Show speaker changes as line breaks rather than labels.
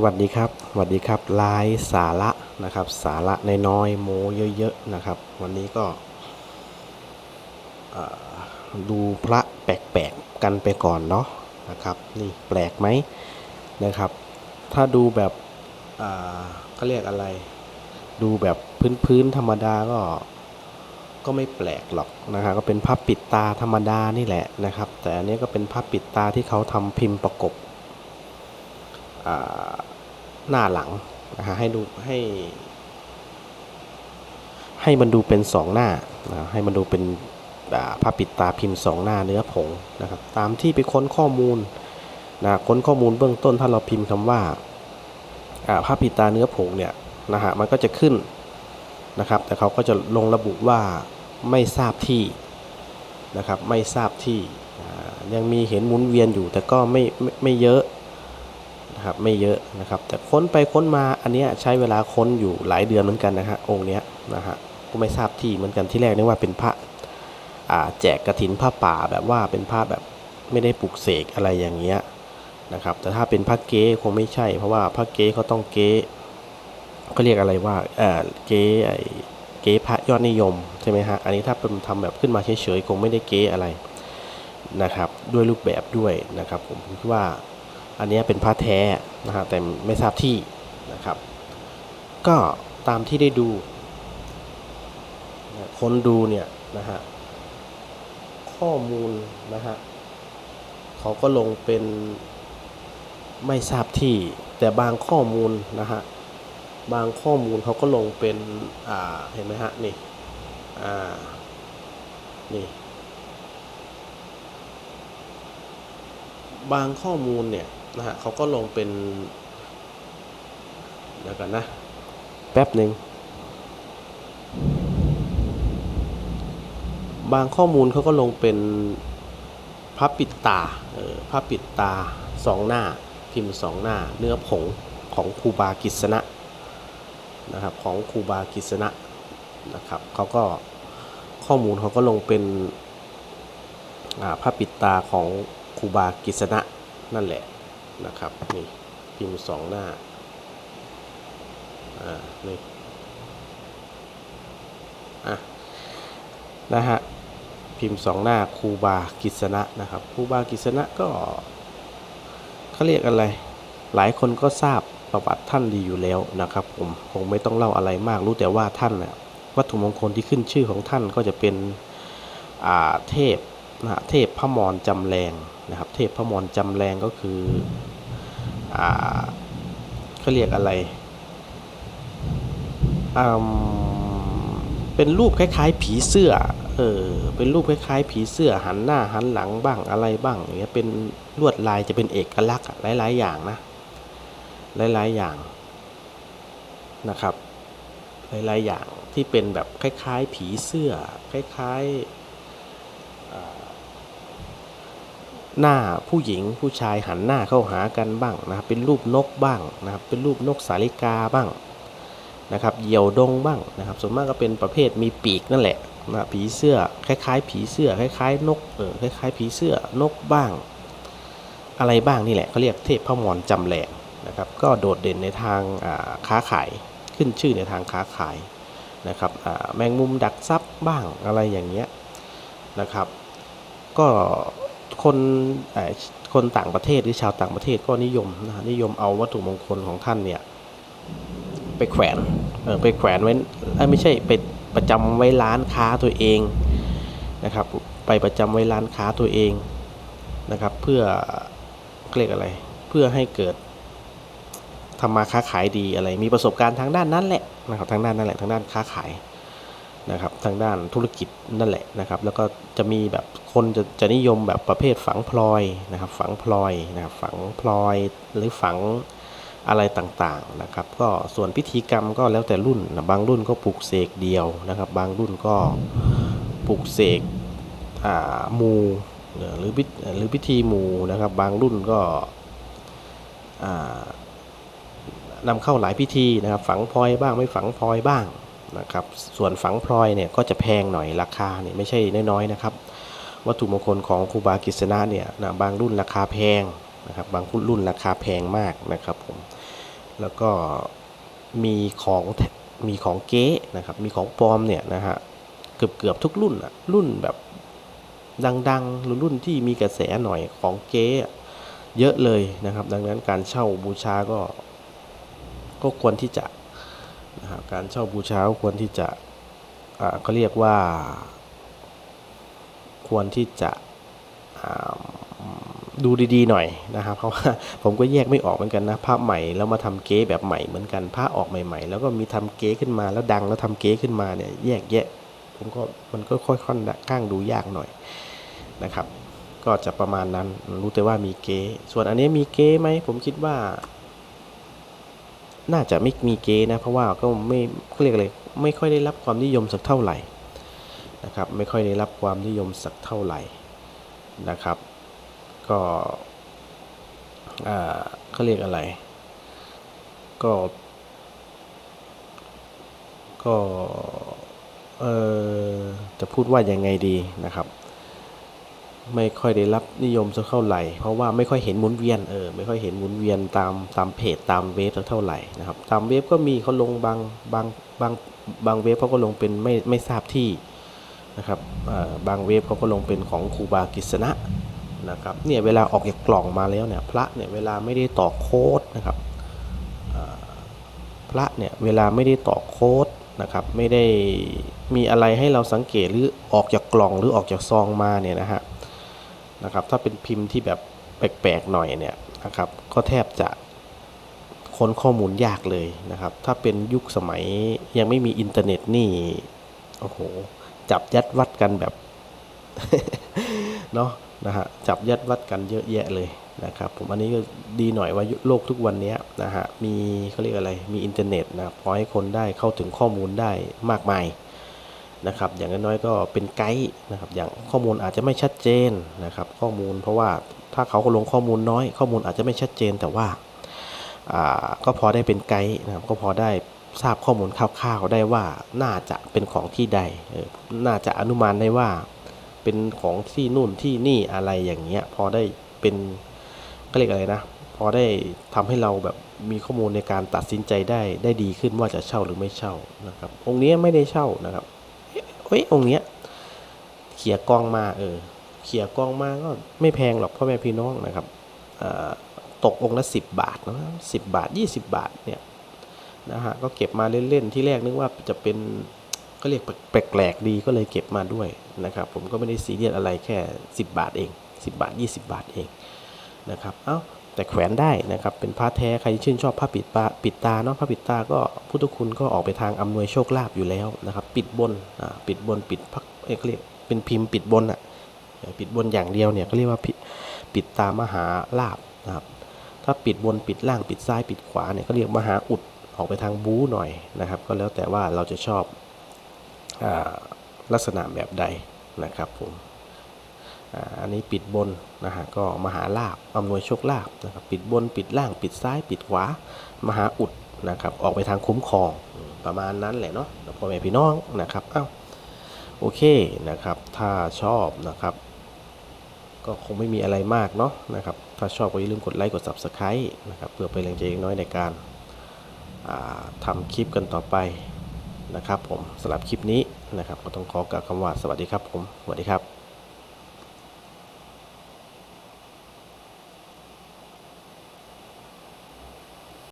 สวัสดีครับสวัสดีครับลายสาระนะครับ สาระน้อยๆโมเยอะๆนะครับ วันนี้ก็ดูพระแปลกๆกันไปก่อนเนาะนะครับ นี่แปลกไหมนะครับ ถ้าดูแบบเขาเรียกอะไร ดูแบบพื้นๆธรรมดาก็ก็ไม่แปลกหรอกนะครับก็เป็นภาพปิดตาธรรมดานี่แหละนะครับ แต่อันนี้ก็เป็นภาพปิดตาที่เขาทำพิมพ์ประกบอ่า หน้าหลังนะฮะให้ดูให้ ให้มันดูเป็นสองหน้านะให้มันดูเป็นอ่าปิดตาพิมพ์สองหน้าเนื้อผงนะครับ ตามที่ไปค้นข้อมูลนะค้นข้อมูลเบื้องต้นถ้าเราพิมพ์คำว่าอ่าปิดตาเนื้อผงเนี่ยนะฮะมันก็จะขึ้นนะครับ แต่เขาก็จะลงระบุว่าไม่ทราบที่นะครับ ไม่ทราบที่ยังมีเห็นหมุนเวียนอยู่แต่ก็ไม่ไม่ไม่เยอะ นะครับไม่เยอะนะครับ แต่ค้นไปค้นมาอันนี้ใช้เวลาค้นอยู่หลายเดือนเหมือนกันนะฮะองค์เนี้ยนะฮะก็ไม่ทราบที่เหมือนกันที่แรกนึกว่าเป็นพระอ่าแจกกระถินผ้าป่าแบบว่าเป็นผ้าแบบไม่ได้ปลุกเสกอะไรอย่างเงี้ยนะครับ แต่ถ้าเป็นพระเก๊คงไม่ใช่ เพราะว่าพระเก๊เขาต้องเก๊เขาเรียกอะไรว่าเออเก๊ไอเก๊พระยอดนิยมใช่ไหมฮะอันนี้ถ้าเป็นทำแบบขึ้นมาเฉยๆคงไม่ได้เก๊อะไรนะครับ ด้วยรูปแบบด้วยนะครับ ผมคิดว่า อันนี้เป็นพระแท้นะฮะแต่ไม่ทราบที่นะครับ ก็ตามที่ได้ดู คนดูเนี่ยนะฮะข้อมูลนะฮะเขาก็ลงเป็นไม่ทราบที่ แต่บางข้อมูลนะฮะบางข้อมูลเขาก็ลงเป็นอ่าเห็นไหมฮะนี่อ่านี่บางข้อมูลเนี่ย นะฮะเขาก็ลงเป็นเดี๋ยวกันนะ แป๊บหนึ่งบางข้อมูลเขาก็ลงเป็นพับปิดตาเออพับปิดตาสองหน้า พิมพ์สองหน้า เนื้อผงของครูบากิษณะนะครับของครูบากิษณะนะครับเขาก็ข้อมูลเขาก็ลงเป็นอ่าพระปิดตาของครูบากิษณะนั่นแหละ นะครับนี่พิมพ์สองหน้าอ่านี่อะนะฮะพิมพ์สองหน้าครูบากิษณะนะครับครูบากิษณะก็เขาเรียกอะไร หลายคนก็ทราบประวัติท่านดีอยู่แล้วนะครับผมคงไม่ต้องเล่าอะไรมากรู้แต่ว่าท่านน่ะวัตถุมงคลที่ขึ้นชื่อของท่านก็จะเป็นอ่าเทพนะฮะเทพพระมรจำแรงนะครับ เทพพระมรจำแรงก็คือ อ่าเขาเรียกอะไรอืมเป็นรูปคล้ายๆ ผีเสื้อ เออ เป็นรูปคล้ายๆ ผีเสื้อหันหน้าหันหลังบ้างอะไรบ้างเงี้ย เป็นลวดลายจะเป็นเอกลักษณ์หลายๆ อย่างนะ หลายๆ อย่างนะครับ หลายๆ อย่างที่เป็นแบบคล้ายๆ ผีเสื้อ คล้ายๆ หน้าผู้หญิงผู้ชายหันหน้าเข้าหากันบ้างนะครับ เป็นรูปนกบ้างนะครับ เป็นรูปนกสาลิกาบ้างนะครับเหยี่ยวดงบ้างนะครับ ส่วนมากก็เป็นประเภทมีปีกนั่นแหละนะผีเสื้อคล้ายๆ ผีเสื้อคล้ายๆ นกเออคล้ายๆ ผีเสื้อนกบ้าง อะไรบ้างนี่แหละเขาเรียกเทพพมรจำแรงนะครับ ก็โดดเด่นในทางค้าขายขึ้นชื่อในทางค้าขายนะครับแมงมุมดักซับบ้างอะไรอย่างเงี้ยนะครับ ก็ คนคนต่างประเทศหรือชาวต่างประเทศก็นิยมนะนิยมเอาวัตถุมงคลของท่านเนี่ยไปแขวนเออไปแขวนไว้ไม่ใช่ไปประจำไว้ร้านค้าตัวเองนะครับ ไปประจำไว้ร้านค้าตัวเองนะครับ เพื่อเรียกอะไร เพื่อให้เกิดทำมาค้าขายดีอะไร มีประสบการณ์ทางด้านนั้นแหละนะครับทางด้านนั่นแหละทางด้านค้าขาย นะครับทางด้านธุรกิจนั่นแหละนะครับแล้วก็จะมีแบบคนจะจะนิยมแบบประเภทฝังพลอยนะครับฝังพลอยนะครับฝังพลอยหรือฝังอะไรต่างๆนะครับก็ส่วนพิธีกรรมก็แล้วแต่รุ่นนะบางรุ่นก็ปลูกเสกเดียวนะครับ บางรุ่นก็ปลูกเสกมูหรือพิหรือพิธีมูนะครับ บางรุ่นก็อ่านำเข้าหลายพิธีนะครับ ฝังพลอยบ้างไม่ฝังพลอยบ้าง นะครับ ส่วนฝังพลอยเนี่ยก็จะแพงหน่อยราคาเนี่ยไม่ใช่น้อยๆนะครับ วัตถุมงคลของครูบากิษณะเนี่ยนะบางรุ่นราคาแพงนะครับ บางรุ่นราคาแพงมากนะครับผม แล้วก็มีของมีของเก๊นะครับ มีของปลอมเนี่ยนะฮะเกือบเกือบทุกรุ่นอะรุ่นแบบดังๆหรือรุ่นที่มีกระแสหน่อยของเก๊เยอะเลยนะครับ ดังนั้นการเช่าบูชาก็ก็ควรที่จะ นะครับการเช่าบูชาควรที่จะเขาเรียกว่า ควรที่จะดูดีๆหน่อยนะครับเพราะว่าผมก็แยกไม่ออกเหมือนกันนะพระใหม่แล้วมาทำเก๊แบบใหม่เหมือนกันพระออกใหม่ๆ แล้วก็มีทำเก๊ขึ้นมาแล้วดังแล้วทำเก๊ขึ้นมาเนี่ยแยกแยะผมก็มันก็ค่อยค่อนข้างดูยากหน่อยนะครับ ก็จะประมาณนั้นรู้แต่ว่ามีเก๊ส่วนอันนี้มีเก๊ไหมผมคิดว่า น่าจะไม่มีเก๊นะ เพราะว่าก็ไม่เขาเรียกอะไรไม่ค่อยได้รับความนิยมสักเท่าไหร่นะครับ ไม่ค่อยได้รับความนิยมสักเท่าไหร่นะครับ ก็อ่าเขาเรียกอะไร ก็ ก็ เออจะพูดว่ายังไงดีนะครับ ไม่ค่อยได้รับนิยมสักเท่าไหร่ เพราะว่าไม่ค่อยเห็นหมุนเวียนเออไม่ค่อยเห็นหมุนเวียนตามตามเพจตามเว็บสักเท่าไหร่นะครับตามเว็บก็มีเขาลงบางบางบางบางเว็บเขาก็ลงเป็นไม่ไม่ทราบที่นะครับอ่าบางเว็บเขาก็ลงเป็นของครูบากิษณะนะครับเนี่ยเวลาออกจากกล่องมาแล้วเนี่ยพระเนี่ยเวลาไม่ได้ต่อโค้ดนะครับพระเนี่ยเวลาไม่ได้ต่อโค้ดนะครับไม่ได้มีอะไรให้เราสังเกตหรือออกจากกล่องหรือออกจากซองมาเนี่ยนะฮะ นะครับ ถ้าเป็นพิมพ์ที่แบบแปลกๆหน่อยเนี่ยนะครับก็แทบจะค้นข้อมูลยากเลยนะครับ ถ้าเป็นยุคสมัยยังไม่มีอินเทอร์เน็ตนี่โอ้โหจับยัดวัดกันแบบเนาะนะฮะจับยัดวัดกันเยอะแยะเลยนะครับผมอันนี้ก็ดีหน่อยว่าโลกทุกวันนี้นะฮะมีเขาเรียกอะไรมีอินเทอร์เน็ตนะครับพอให้คนได้เข้าถึงข้อมูลได้มากมาย นะครับอย่างน้อยๆก็เป็นไกด์นะครับอย่างข้อมูลอาจจะไม่ชัดเจนนะครับข้อมูลเพราะว่าถ้าเขาลงข้อมูลน้อย ข้อมูลอาจจะไม่ชัดเจนแต่ว่าก็พอได้เป็นไกด์นะครับก็พอได้ทราบข้อมูลคร่าวๆได้ว่าน่าจะเป็นของที่ใด น่าจะอนุมานได้ว่าเป็นของที่นู่นที่นี่อะไรอย่างเงี้ยพอได้เป็นก็เรียกอะไรนะพอได้ทำให้เราแบบมีข้อมูลในการตัดสินใจได้ได้ดีขึ้นว่าจะเช่าหรือไม่เช่านะครับองค์นี้ไม่ได้เช่านะครับ เอ้ยองค์เนี้ยเขี่ยกองมาเออเขี่ยกองมาก็ไม่แพงหรอกพ่อแม่พี่น้องนะครับตกองค์ละสิบบาทนะสิบบาทยี่สิบบาทเนี่ยนะฮะก็เก็บมาเล่นๆที่แรกนึกว่าจะเป็นก็เรียกแปลกๆดีก็เลยเก็บมาด้วยนะครับ ผมก็ไม่ได้ซีเรียสอะไรแค่ 10 บาทเอง 10 บาท 20 บาทเองนะครับ เอ้า แต่แขวนได้นะครับ เป็นผ้าแท้ใครชื่นชอบผ้าปิดตาปิดตาเนาะผ้าปิดตาก็พุทธคุณก็ออกไปทางอำนวยโชคลาภอยู่แล้วนะครับ ปิดบนอ่าปิดบนปิดพักเอ้ยเรียกเป็นพิมพ์ปิดบนอะปิดบนอย่างเดียวเนี่ยก็เรียกว่าปิดตามหาลาภนะครับ ถ้าปิดบนปิดล่างปิดซ้ายปิดขวาเนี่ยก็เรียกมหาอุดออกไปทางบู๊หน่อยนะครับ ก็แล้วแต่ว่าเราจะชอบลักษณะแบบใดนะครับผม อันนี้ปิดบนนะฮะก็มหาลาบอำนวยโชคลาภนะครับปิดบนปิดล่างปิดซ้าย ปิดขวามหาอุดนะครับออกไปทางคุ้มครองประมาณนั้นแหละเนาะพ่อแม่พี่น้องนะครับอ้าวโอเคนะครับถ้าชอบนะครับ ก็คงไม่มีอะไรมากเนาะนะครับถ้าชอบก็อย่าลืมกดไลค์กด Subscribe นะครับเพื่อเป็นแรงใจเล็กน้อยในการาทำคลิปกันต่อไปนะครับผมสำหรับคลิปนี้นะครับก็ต้องขอกล่าวคำว่าสวัสดีครับผมสวัสดีครับ